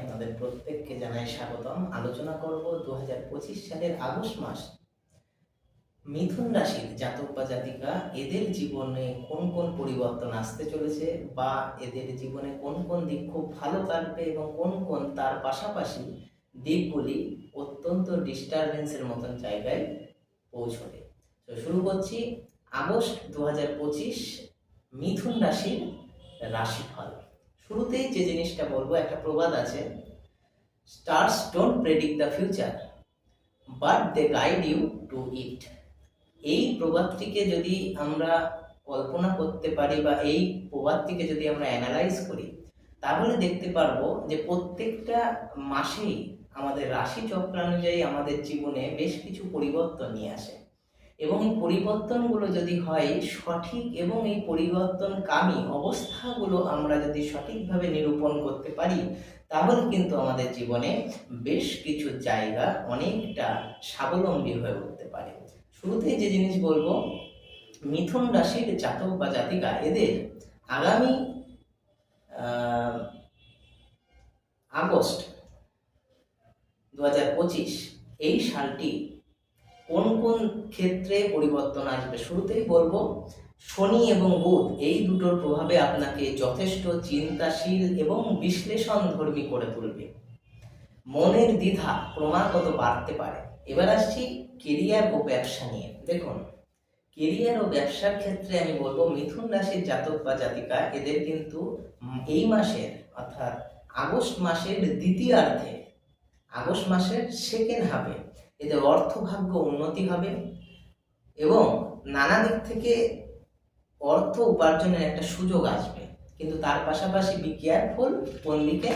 আপনাদের প্রত্যেককে জানাই স্বাগতম। আলোচনা করব দু হাজার পঁচিশ সালের আগস্ট মাস। মিথুন রাশির জাতক বা জাতিকা, এদের জীবনে কোন কোন পরিবর্তন আসতে চলেছে বা এদের জীবনে কোন কোন দিক খুব ভালো কাটবে এবং কোন কোন তার পাশাপাশি দিকগুলি অত্যন্ত ডিস্টারবেন্সের মতন জায়গায় পৌঁছবে। তো শুরু করছি আগস্ট দু হাজার পঁচিশ মিথুন রাশির রাশিফল। শুরুতেই যে জিনিসটা বলব, একটা প্রবাদ আছে stars don't predict the future but they guide you to it এই প্রবাদটিকে যদি আমরা কল্পনা করতে পারি বা এই প্রবাদটিকে যদি আমরা অ্যানালাইজ করি, তাহলে দেখতে পারব যে প্রত্যেকটা মাসেই আমাদের রাশি চক্রানুযায়ী আমাদের জীবনে বেশ কিছু পরিবর্তন নিয়ে আসে। এবং পরিবর্তনগুলো যদি হয়, সঠিক এবং এই পরিবর্তনকামী অবস্থাগুলো আমরা যদি সঠিকভাবে নিরূপণ করতে পারি, তাহলে কিন্তু আমাদের জীবনে বেশ কিছু জায়গা অনেকটা স্বাবলম্বী হয়ে উঠতে পারে। শুরুতেই যে জিনিস বলব, মিথুন রাশির জাতক বা জাতিকা এদের আগামী আগস্ট দু হাজার পঁচিশ এই সালটি ক্ষেত্রে পরিবর্তন আসবে। শুরুতেই বলব, শনি এবং বুধ এই দুটোর প্রভাবে আপনাকে যথেষ্ট চিন্তাশীল এবং বিশ্লেষণ ধর্মী করে তুলবে। মনের দ্বিধা ক্রমাগত বাড়তে পারে। এবার আসছি কেরিয়ার ও ব্যবসা নিয়ে। দেখুন কেরিয়ার ও ব্যবসার ক্ষেত্রে আমি বলব, মিথুন রাশির জাতক বা জাতিকা, এদের কিন্তু এই মাসের অর্থাৎ আগস্ট মাসের দ্বিতীয়ার্ধে, আগস্ট মাসের সেকেন্ড হাফে এদের অর্থভাগ্য উন্নতি হবে। এবং নানা দিক থেকে অর্থ উপার্জনের একটা সুযোগ আসবে। কিন্তু তার পাশাপাশি বি কেয়ারফুল দিকে?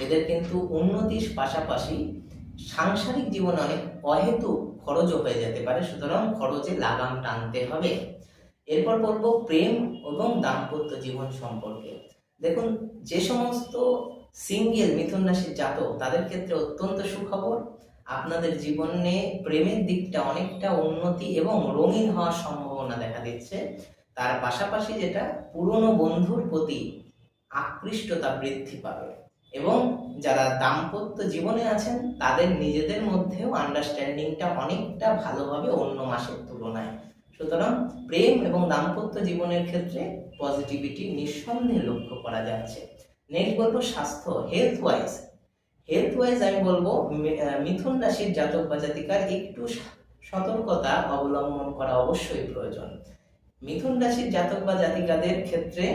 এদের কিন্তু উন্নতির পাশাপাশি সাংসারিক জীবনে অনেক অহেতু খরচও হয়ে যেতে পারে, সুতরাং খরচে লাগাম টানতে হবে। এরপর বলব প্রেম এবং দাম্পত্য জীবন সম্পর্কে। দেখুন, যে সমস্ত সিঙ্গেল মিথুন রাশির জাতক, তাদের ক্ষেত্রে অত্যন্ত সুখবর। আপনাদের জীবনে প্রেমের দিকটা অনেকটা উন্নতি এবং রঙিন হওয়ার সম্ভাবনা দেখা দিচ্ছে। তার পাশাপাশি যেটা, পুরনো বন্ধুর প্রতি আকৃষ্টতা বৃদ্ধি পাবে এবং যারা দাম্পত্য জীবনে আছেন, তাদের নিজেদের মধ্যেও আন্ডারস্ট্যান্ডিংটা অনেকটা ভালোভাবে অন্য মাসের তুলনায়। সুতরাং প্রেম এবং দাম্পত্য জীবনের ক্ষেত্রে পজিটিভিটি নিঃসন্দেহে লক্ষ্য করা যাচ্ছে। নেক্সট বলব স্বাস্থ্য হেলথ ওয়াইজ হেলথ ওয়াইজ আমি বলব মিথুন রাশির জাতক বা জাতিকার একটু সতর্কতা অবলম্বন করা অবশ্যই প্রয়োজন। মিথুন রাশির জাতক বা জাতিকাদের ক্ষেত্রে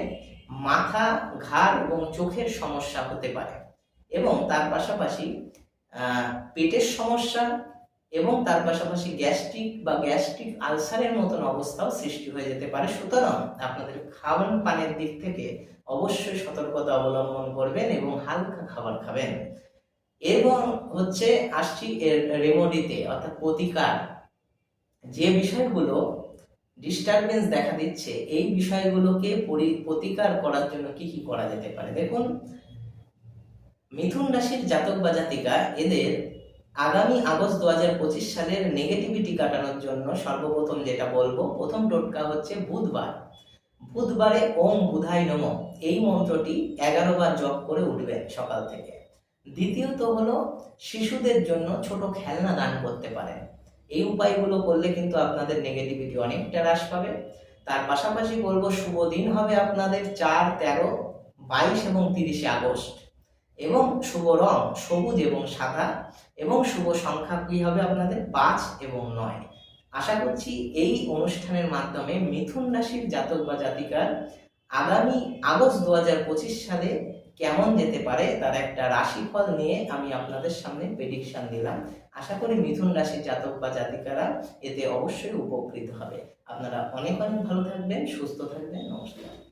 মাথা, ঘাড় এবং চোখের সমস্যা হতে পারে এবং তার পাশাপাশি পেটের সমস্যা এবং তার পাশাপাশি গ্যাস্ট্রিক বা গ্যাস্ট্রিক আলসারের মতন অবস্থাও সৃষ্টি হয়ে যেতে পারে। সুতরাং আপনাদের খাওয়ান পানের দিক থেকে অবশ্যই সতর্কতা অবলম্বন করবেন এবং হালকা খাবার খাবেন। এবং হচ্ছে আসছি এর রেমোডিতে অর্থাৎ প্রতিকার। যে বিষয়গুলো ডিস্টারবেন্স দেখা দিচ্ছে, এই বিষয়গুলোকে পরি- প্রতিকার করার জন্য কি কি করা যেতে পারে? দেখুন, মিথুন রাশির জাতক বা জাতিকা, এদের আগামী আগস্ট দু হাজার পঁচিশ সালের নেগেটিভিটি কাটানোর জন্য সর্বপ্রথম যেটা বলব, প্রথম টোটকা হচ্ছে বুধবার। বুধবারে ওম বুধাই নম। এই মন্ত্রটি এগারো বার জপ করে উঠবেন সকাল থেকে। দ্বিতীয়ত হলো শিশুদের জন্য ছোট খেলনা দান করতে পারেন এই উপায়গুলো করলে কিন্তু আপনাদের নেগেটিভিটি অনেকটা হ্রাস পাবে। তার পাশাপাশি বলব, শুভ দিন হবে আপনাদের চার, তেরো, বাইশ এবং তিরিশে আগস্ট। এবং শুভ রং, সবুজ এবং সাদা। এবং শুভ সংখ্যা কি হবে আপনাদের? পাঁচ এবং নয়। আশা করছি এই অনুষ্ঠানের মাধ্যমে মিথুন রাশির জাতক বা জাতিকার আগামী আগস্ট দু হাজার পঁচিশ সালে কেমন যেতে পারে তার একটা রাশিফল নিয়ে আমি আপনাদের সামনে প্রেডিকশন দিলাম। আশা করি মিথুন রাশির জাতক বা জাতিকারা এতে অবশ্যই উপকৃত হবে। আপনারা অনেক অনেক ভালো থাকবেন, সুস্থ থাকবেন, নমস্কার।